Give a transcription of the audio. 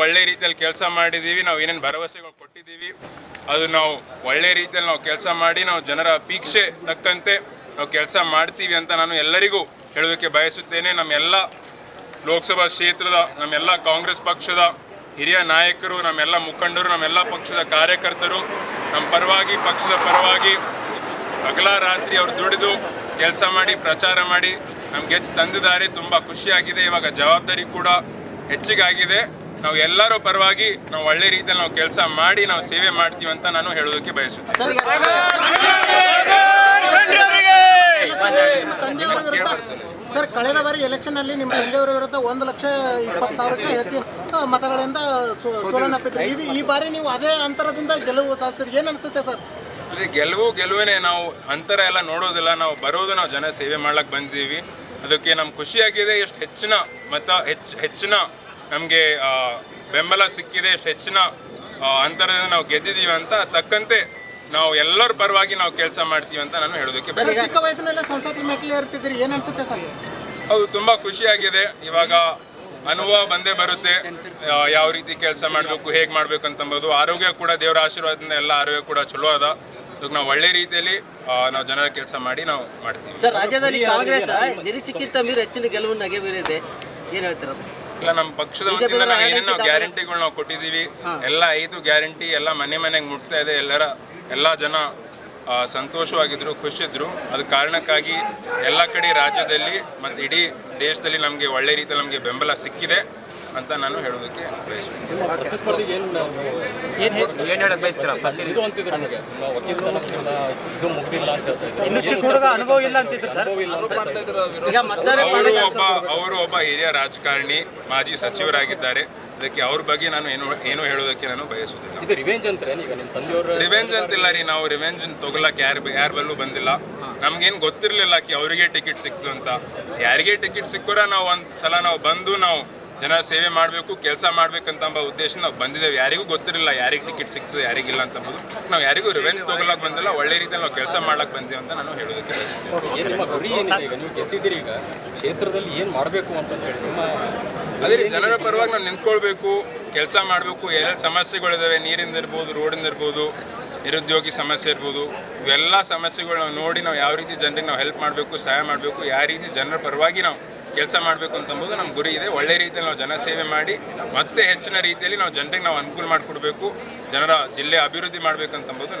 ಒಳ್ಳೆ ರೀತಿಯಲ್ಲಿ ಕೆಲಸ ಮಾಡಿದ್ದೀವಿ ನಾವು ಏನೇನು ಭರವಸೆಗಳು ಕೊಟ್ಟಿದ್ದೀವಿ ಅದು ನಾವು ಒಳ್ಳೆ ರೀತಿಯಲ್ಲಿ ನಾವು ಕೆಲಸ ಮಾಡಿ, ನಾವು ಜನರ ಅಪೇಕ್ಷೆ ತಕ್ಕಂತೆ ನಾವು ಕೆಲಸ ಮಾಡ್ತೀವಿ ಅಂತ ನಾನು ಎಲ್ಲರಿಗೂ ಹೇಳೋದಕ್ಕೆ ಬಯಸುತ್ತೇನೆ. ನಮ್ಮೆಲ್ಲ ಲೋಕಸಭಾ ಕ್ಷೇತ್ರದ, ನಮ್ಮೆಲ್ಲ ಕಾಂಗ್ರೆಸ್ ಪಕ್ಷದ ಹಿರಿಯ ನಾಯಕರು, ನಮ್ಮೆಲ್ಲ ಮುಖಂಡರು, ನಮ್ಮೆಲ್ಲ ಪಕ್ಷದ ಕಾರ್ಯಕರ್ತರು ನಮ್ಮ ಪರವಾಗಿ, ಪಕ್ಷದ ಪರವಾಗಿ ಹಗಲ ರಾತ್ರಿ ಅವರು ದುಡಿದು ಕೆಲಸ ಮಾಡಿ, ಪ್ರಚಾರ ಮಾಡಿ ನಮ್ಗೆ ಹೆಚ್ಚು ತಂದಿದ್ದಾರೆ. ತುಂಬ ಖುಷಿಯಾಗಿದೆ. ಇವಾಗ ಜವಾಬ್ದಾರಿ ಕೂಡ ಹೆಚ್ಚಿಗಾಗಿದೆ. ನಾವು ಎಲ್ಲರೂ ಪರವಾಗಿ ನಾವು ಒಳ್ಳೆ ರೀತಿಯಲ್ಲಿ ನಾವು ಕೆಲಸ ಮಾಡಿ ನಾವು ಸೇವೆ ಮಾಡ್ತೀವಿ ಅಂತ ನಾನು ಹೇಳೋದಕ್ಕೆ ಬಯಸುತ್ತೇನೆ. ಸರ್ ಕಳೆದ ಬಾರಿ ಎಲೆಕ್ಷನ್ ಅಲ್ಲಿ ನಿಮ್ಮ ತಂದೆಯವರ ವಿರುದ್ಧ ಒಂದು ಲಕ್ಷ ಇಪ್ಪತ್ತು ಸಾವಿರಕ್ಕೆ ಹೆಚ್ಚಿನ ಮತಗಳಿಂದ ಸೋಲನ್ನಪ್ಪಿದ್ರಿ ಇದು ಈ ಬಾರಿ ನೀವು ಅದೇ ಅಂತರದಿಂದ ಗೆಲುವು ಸಾಧಿಸಿದ್ರಿ ಏನ್ ಅನ್ಸುತ್ತೆ ಸರ್? ಗೆಲುವು ಗೆಲುವೇನೆ ನಾವು ಅಂತರ ಎಲ್ಲ ನೋಡೋದಿಲ್ಲ. ನಾವು ಬರೋದು ನಾವು ಜನ ಸೇವೆ ಮಾಡ್ಲಕ್ಕೆ ಬಂದಿದ್ದೀವಿ. ಅದಕ್ಕೆ ನಮ್ಗೆ ಖುಷಿಯಾಗಿದೆ ಎಷ್ಟು ಹೆಚ್ಚಿನ ಮತ ಹೆಚ್ಚು ಹೆಚ್ಚಿನ ನಮಗೆ ಬೆಂಬಲ ಸಿಕ್ಕಿದೆ ಎಷ್ಟು ಹೆಚ್ಚಿನ ಅಂತರದಿಂದ ನಾವು ಗೆದ್ದಿದ್ದೀವಿ ಅಂತ ತಕ್ಕಂತೆ ನಾವು ಎಲ್ಲರ ಪರವಾಗಿ ನಾವು ಕೆಲಸ ಮಾಡ್ತೀವಿ ಅಂತ ನಾನು ಹೇಳೋದಕ್ಕೆ ಸರ್ ಚಿಕ್ಕ ವಯಸ್ಸಿನಲ್ಲೇ ಸಂಸತ್ ಇರ್ತಿದ್ರಿ ಏನ್ ಸರ್? ಹೌದು ತುಂಬ ಖುಷಿಯಾಗಿದೆ. ಇವಾಗ ಅನುಭವ ಬಂದೇ ಬರುತ್ತೆ. ಯಾವ ರೀತಿ ಕೆಲಸ ಮಾಡಬೇಕು ಹೇಗೆ ಮಾಡಬೇಕು ಅಂತಂಬೋದು. ಆರೋಗ್ಯ ಕೂಡ ದೇವರ ಆಶೀರ್ವಾದದಿಂದ ಎಲ್ಲ ಆರೋಗ್ಯ ಕೂಡ ಚಲೋ ಅದ. ಅದಕ್ಕೆ ನಾವು ಒಳ್ಳೆ ರೀತಿಯಲ್ಲಿ ನಾವು ಜನರ ಕೆಲಸ ಮಾಡಿ ನಾವು ಮಾಡ್ತೀವಿ. ಸರ್ ರಾಜ್ಯದಲ್ಲಿ ಕಾಂಗ್ರೆಸ್ ನಿರೀಕ್ಷೆಗಿಂತ ಮೀರಿ ಹೆಚ್ಚಿನ ಗೆಲುವನ್ನು ನಗೆ ಬೀರಿದೆ ಏನು ಹೇಳ್ತೀರ ಇಲ್ಲ ನಮ್ಮ ಪಕ್ಷದ ವತಿಯಿಂದ ನಾವು ಏನೇನು ಗ್ಯಾರಂಟಿಗಳು ನಾವು ಕೊಟ್ಟಿದ್ದೀವಿ ಎಲ್ಲ ಐದು ಗ್ಯಾರಂಟಿ ಎಲ್ಲ ಮನೆ ಮನೆಗೆ ಮುಟ್ತಾ ಇದೆ. ಎಲ್ಲರ ಎಲ್ಲ ಜನ ಸಂತೋಷವಾಗಿದ್ರು ಖುಷಿದ್ರು. ಅದ ಕಾರಣಕ್ಕಾಗಿ ಎಲ್ಲ ಕಡೆ ರಾಜ್ಯದಲ್ಲಿ ಮತ್ತು ಇಡೀ ದೇಶದಲ್ಲಿ ನಮಗೆ ಒಳ್ಳೆ ರೀತಿಯಲ್ಲಿ ನಮಗೆ ಬೆಂಬಲ ಸಿಕ್ಕಿದೆ. ಅಂತ ನಾನು ಹೇಳೋದಕ್ಕೆ ಬಯಸುತ್ತೇನೆ ಪ್ರತಿಸ್ಪರ್ಧಿಗೆ ಏನು ಏನ್ ಹೇಳಕ್ ಬಯಸ್ತೀರಾ? ಸತ್ಯ ಇದು ಅಂತಿದ್ರು ನಮಗೆ. ನಮ್ಮ ವಕೀಲತನ ಇದು ಮುಗ್ದಿಲ್ಲ ಅಂತ ಹೇಳ್ತಾ ಇನ್ನು ಚಿಕ್ಕ ಹುಡುಗ ಅನುಭವ ಇಲ್ಲ ಅಂತಿದ್ರು ಸರ್. ಅನುಭವ ಇಲ್ಲ. ಈಗ ಮತದಾರ ಅವರು ಒಬ್ಬ ಅವರು ಒಬ್ಬ ಹಿರಿಯ ರಾಜಕಾರಣಿ ಮಾಜಿ ಸಚಿವರಾಗಿದ್ದಾರೆ. ಅದಕ್ಕೆ ಅವ್ರ ಬಗ್ಗೆ ನಾನು ಏನು ಏನು ಹೇಳೋದಕ್ಕೆ ನಾನು ಬಯಸುವುದಿಲ್ಲ. ಇದು ರಿವೆಂಜ್ ಅಂತಾರೆ ಈಗ ನಿಮ್ಮ ತಂದೆಯವರು ರಿವೆಂಜ್ ಅಂತಿಲ್ಲ ರೀ ನಾವು ರಿವೆಂಜ್ ತಗೊಳಕ್ ಯಾರು ಯಾರ ಬಲ್ಲೂ ಬಂದಿಲ್ಲ. ನಮ್ಗೇನು ಗೊತ್ತಿರಲಿಲ್ಲ ಕಿ ಅವರಿಗೆ ಟಿಕೆಟ್ ಸಿಕ್ತು ಅಂತ. ಯಾರಿಗೆ ಟಿಕೆಟ್ ಸಿಕ್ಕೋರ ನಾವು ಒಂದು ಸಲ ನಾವು ಬಂದು ನಾವು ಜನ ಸೇವೆ ಮಾಡಬೇಕು ಕೆಲಸ ಮಾಡ್ಬೇಕಂತಂಬ ಉದ್ದೇಶ ನಾವು ಬಂದಿದ್ದೇವೆ. ಯಾರಿಗೂ ಗೊತ್ತಿರಲಿಲ್ಲ ಯಾರಿಗೆ ಟಿಕೆಟ್ ಸಿಕ್ತು ಯಾರಿಗಿಲ್ಲ ಅಂತ ಅಂಬೋದು ನಾವು ಯಾರಿಗೂ ರಿವೆನ್ಸ್ ತಗೊಳಕ್ ಬಂದಿಲ್ಲ ಒಳ್ಳೆ ರೀತಿಯಲ್ಲಿ ನಾವು ಕೆಲಸ ಮಾಡ್ಲಕ್ಕೆ ಬಂದೀವಿ ಅಂತ ನಾನು ಹೇಳೋದಕ್ಕೆ ಈಗ? ನೀವು ಗೆದ್ದಿದ್ದೀರಿ ಈಗ. ಕ್ಷೇತ್ರದಲ್ಲಿ ಏನು ಮಾಡಬೇಕು ಅಂತ ಹೇಳಿ ಅದೇ ರೀ ಜನರ ಪರವಾಗಿ ನಾವು ನಿಂತ್ಕೊಳ್ಬೇಕು ಕೆಲಸ ಮಾಡಬೇಕು ಎಲ್ಲ ಸಮಸ್ಯೆಗಳಿದಾವೆ ನೀರಿಂದ ಇರ್ಬೋದು ರೋಡಿಂದ ಇರ್ಬೋದು ನಿರುದ್ಯೋಗಿ ಸಮಸ್ಯೆ ಇರ್ಬೋದು ಇವೆಲ್ಲ ಸಮಸ್ಯೆಗಳು ನಾವು ನೋಡಿ ನಾವು ಯಾವ ರೀತಿ ಜನರಿಗೆ ನಾವು ಹೆಲ್ಪ್ ಮಾಡಬೇಕು ಸಹಾಯ ಮಾಡಬೇಕು ಯಾವ ರೀತಿ ಜನರ ಪರವಾಗಿ ನಾವು ಕೆಲಸ ಮಾಡಬೇಕು ಅಂತಂಬುದು ನಮ್ಮ ಗುರಿ ಇದೆ. ಒಳ್ಳೆ ರೀತಿಯಲ್ಲಿ ನಾವು ಜನಸೇವೆ ಮಾಡಿ, ಮತ್ತೆ ಹೆಚ್ಚಿನ ರೀತಿಯಲ್ಲಿ ನಾವು ಜನರಿಗೆ ನಾವು ಅನುಕೂಲ ಮಾಡಿಕೊಡ್ಬೇಕು, ಜನರ ಜಿಲ್ಲೆ ಅಭಿವೃದ್ಧಿ ಮಾಡಬೇಕಂತಂಬುದು ನಮ್ಮ